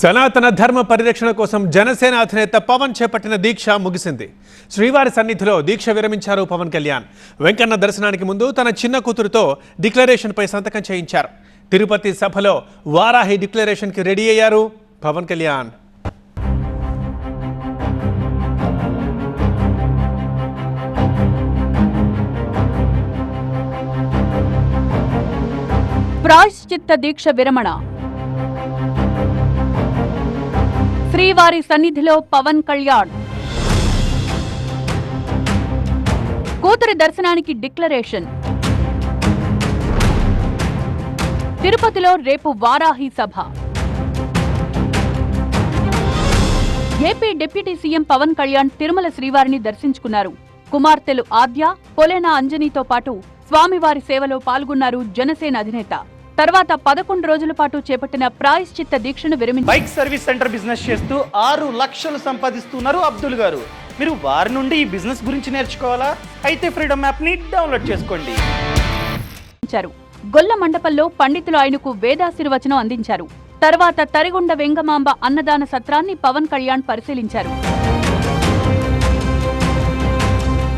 సనాతన ధర్మ పరిరక్షణ కోసం జనసేన అధినేత పవన్ చేపట్టిన దీక్ష ముగిసింది. శ్రీవారి సన్నిధిలో దీక్ష విరమించారు పవన్ కళ్యాణ్. వెంకన్న దర్శనానికి ముందు తన చిన్న కూతురుతో డిక్లరేషన్పై సంతకం చేయించారు. తిరుపతి సభలో వారాహి డిక్లరేషన్కి రెడీ అయ్యారు పవన్ కళ్యాణ్. ప్రాయశ్చిత్త దీక్ష విరమణ. శ్రీవారి సన్నిధిలో పవన్ కళ్యాణ్. కూతురి దర్శనానికి డిక్లరేషన్. తిరుపతిలో రేపు వారాహి సభ. AP deputy CM Pawan Kalyan Tirumala శ్రీవారిని దర్శించుకున్నారు. కుమార్తెలు ఆద్య పొలేనా అంజనీతో పాటు స్వామివారి సేవలో పాల్గొన్నారు జనసేన అధినేత. తర్వాత పదకొండు రోజుల పాటు చేపట్టిన ప్రాయశ్చిత్త దీక్షను విరమించారు బైక్ సర్వీస్ సెంటర్ బిజినెస్ చేస్తూ ఆరు లక్షలు సంపాదిస్తున్నారు అబ్దుల్ గారు. మీరు వారి నుండి ఈ బిజినెస్ గురించి నేర్చుకోవాలా? అయితే ఫ్రీడమ్ యాప్ని డౌన్లోడ్ చేసుకోండి. గొల్ల మండపంలో పండితులు ఆయనకు వేదాశీర్వచనం అందించారు. తర్వాత తరిగొండ వెంగమాంబ అన్నదాన సత్రాన్ని పవన్ కళ్యాణ్ పరిశీలించారు.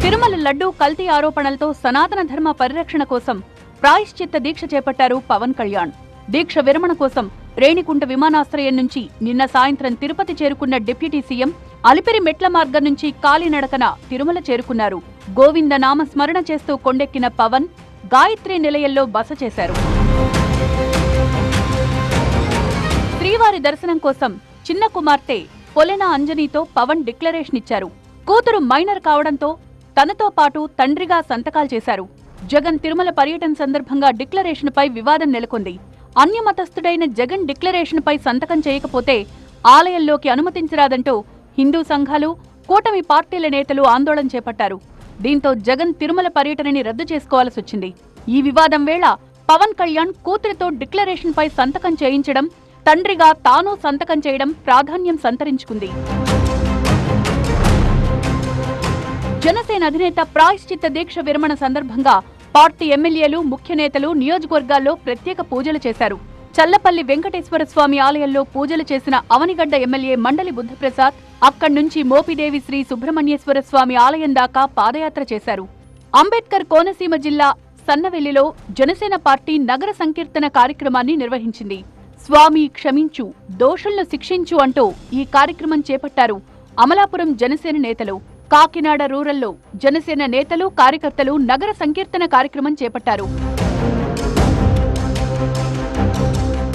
తిరుమల లడ్డూ కల్తీ ఆరోపణలతో సనాతన ధర్మ పరిరక్షణ కోసం ప్రాయశ్చిత్త దీక్ష చేపట్టారు పవన్ కళ్యాణ్. దీక్ష విరమణ కోసం రేణికుంట విమానాశ్రయం నుంచి నిన్న సాయంత్రం తిరుపతి చేరుకున్న డిప్యూటీ సీఎం అలిపిరి మెట్ల మార్గం నుంచి కాలినడకన తిరుమల చేరుకున్నారు. గోవింద నామ స్మరణ చేస్తూ కొండెక్కిన పవన్ గాయత్రి నిలయంలో బస చేశారు. శ్రీవారి దర్శనం కోసం చిన్న కుమార్తె పొలెన అంజనీతో పవన్ డిక్లరేషన్ ఇచ్చారు. కూతురు మైనర్ కావడంతో తనతో పాటు తండ్రిగా సంతకాలు చేశారు. జగన్ తిరుమల పర్యటన సందర్భంగా డిక్లరేషన్పై వివాదం నెలకొంది. అన్యమతస్థుడైన జగన్ డిక్లరేషన్పై సంతకం చేయకపోతే ఆలయంలోకి అనుమతించరాదంటూ హిందూ సంఘాలు కూటమి పార్టీల నేతలు ఆందోళన చేపట్టారు. దీంతో జగన్ తిరుమల పర్యటనని రద్దు చేసుకోవాల్సి వచ్చింది. ఈ వివాదం వేళ పవన్ కళ్యాణ్ కూతురితో డిక్లరేషన్పై సంతకం చేయించడం తండ్రిగా తాను సంతకం చేయడం ప్రాధాన్యం సంతరించుకుంది. జనసేన అధినేత ప్రాయశ్చిత్త దీక్ష విరమణ సందర్భంగా పార్టీ ఎమ్మెల్యేలు ముఖ్య నేతలు నియోజకవర్గాల్లో ప్రత్యేక పూజలు చేశారు. చల్లపల్లి వెంకటేశ్వర స్వామి ఆలయంలో పూజలు చేసిన అవనిగడ్డ ఎమ్మెల్యే మండలి బుద్ధప్రసాద్ అక్కడి నుంచి మోపిదేవి శ్రీ సుబ్రహ్మణ్యేశ్వర స్వామి ఆలయం దాకా పాదయాత్ర చేశారు. అంబేద్కర్ కోనసీమ జిల్లా సన్నవెల్లిలో జనసేన పార్టీ నగర సంకీర్తన కార్యక్రమాన్ని నిర్వహించింది. స్వామి క్షమించు దోషులను శిక్షించు అంటూ ఈ కార్యక్రమం చేపట్టారు అమలాపురం జనసేన నేతలు. కాకినాడ రూరల్లో జనసేన నేతలు కార్యకర్తలు నగర సంకీర్తన కార్యక్రమం చేపట్టారు.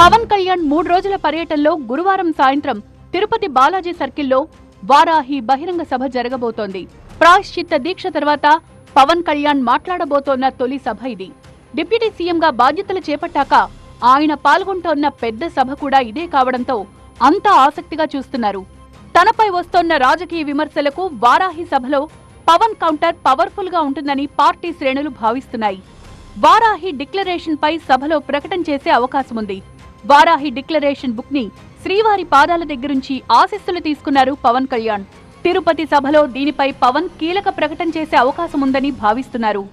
పవన్ కళ్యాణ్ మూడు రోజుల పర్యటనలో గురువారం సాయంత్రం తిరుపతి బాలాజీ సర్కిల్లో వారాహి బహిరంగ సభ జరగబోతోంది. ప్రాయశ్చిత్త దీక్ష తర్వాత పవన్ కళ్యాణ్ మాట్లాడబోతోన్న తొలి సభ ఇది. డిప్యూటీ సీఎంగా బాధ్యతలు చేపట్టాక ఆయన పాల్గొంటోన్న పెద్ద సభ కూడా ఇదే కావడంతో అంతా ఆసక్తిగా చూస్తున్నారు. తనపై వస్తోన్న రాజకీయ విమర్శలకు వారాహి సభలో పవన్ కౌంటర్ పవర్ఫుల్గా ఉంటుందని పార్టీ శ్రేణులు భావిస్తున్నాయి. వారాహి డిక్లరేషన్ పై సభలో ప్రకటన చేసే అవకాశముంది వారాహి డిక్లరేషన్ బుక్ని శ్రీవారి పాదాల దగ్గరుంచి ఆశీస్సులు తీసుకున్నారు పవన్ కళ్యాణ్. తిరుపతి సభలో దీనిపై పవన్ కీలక ప్రకటన చేసే అవకాశముందని భావిస్తున్నారు.